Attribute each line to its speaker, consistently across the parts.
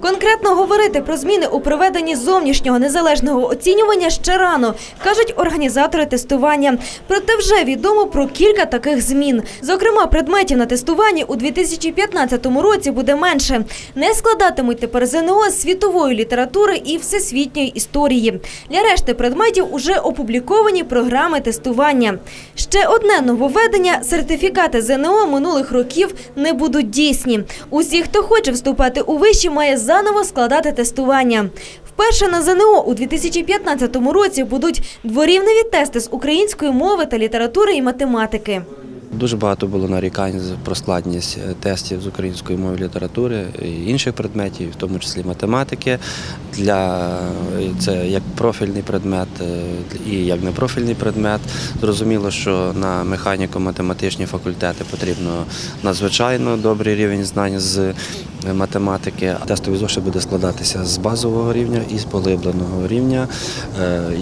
Speaker 1: Конкретно говорити про зміни у проведенні зовнішнього незалежного оцінювання ще рано, кажуть організатори тестування. Проте вже відомо про кілька таких змін. Зокрема, предметів на тестуванні у 2015 році буде менше. Не складатимуть тепер ЗНО світової літератури і всесвітньої історії. Для решти предметів уже опубліковані програми тестування. Ще одне нововведення – сертифікати ЗНО минулих років не будуть дійсні. Усі, хто хоче вступати у виші, має заново складати тестування. Вперше на ЗНО у 2015 році будуть дворівневі тести з української мови та літератури і математики.
Speaker 2: Дуже багато було нарікань про складність е, тестів з української мови літератури і інших предметів, в тому числі математики. Для е, це як профільний предмет е, і як непрофільний предмет. Зрозуміло, що на механіко-математичні факультети потрібно надзвичайно добрий рівень знань з математики. Тестовий зошит буде складатися з базового рівня і з поглибленого рівня.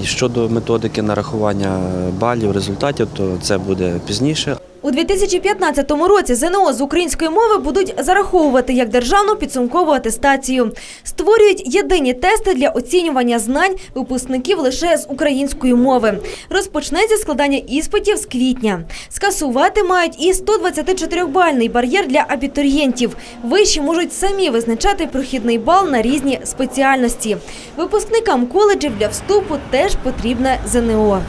Speaker 2: І щодо методики нарахування балів, результатів, то це буде пізніше.
Speaker 1: У 2015 році ЗНО з української мови будуть зараховувати як державну підсумкову атестацію. Створюють єдині тести для оцінювання знань випускників лише з української мови. Розпочнеться складання іспитів з квітня. Скасувати мають і 124-бальний бар'єр для абітурієнтів. Вищі можуть самі визначати прохідний бал на різні спеціальності. Випускникам коледжів для вступу теж потрібне ЗНО.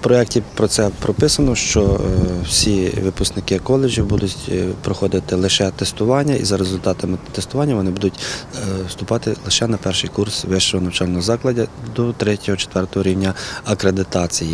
Speaker 2: В проєкті про це прописано, що е, всі випускники коледжів будуть е, проходити лише тестування, і за результатами тестування вони будуть е, вступати лише на перший курс вищого навчального закладу до 3-4 рівня акредитації.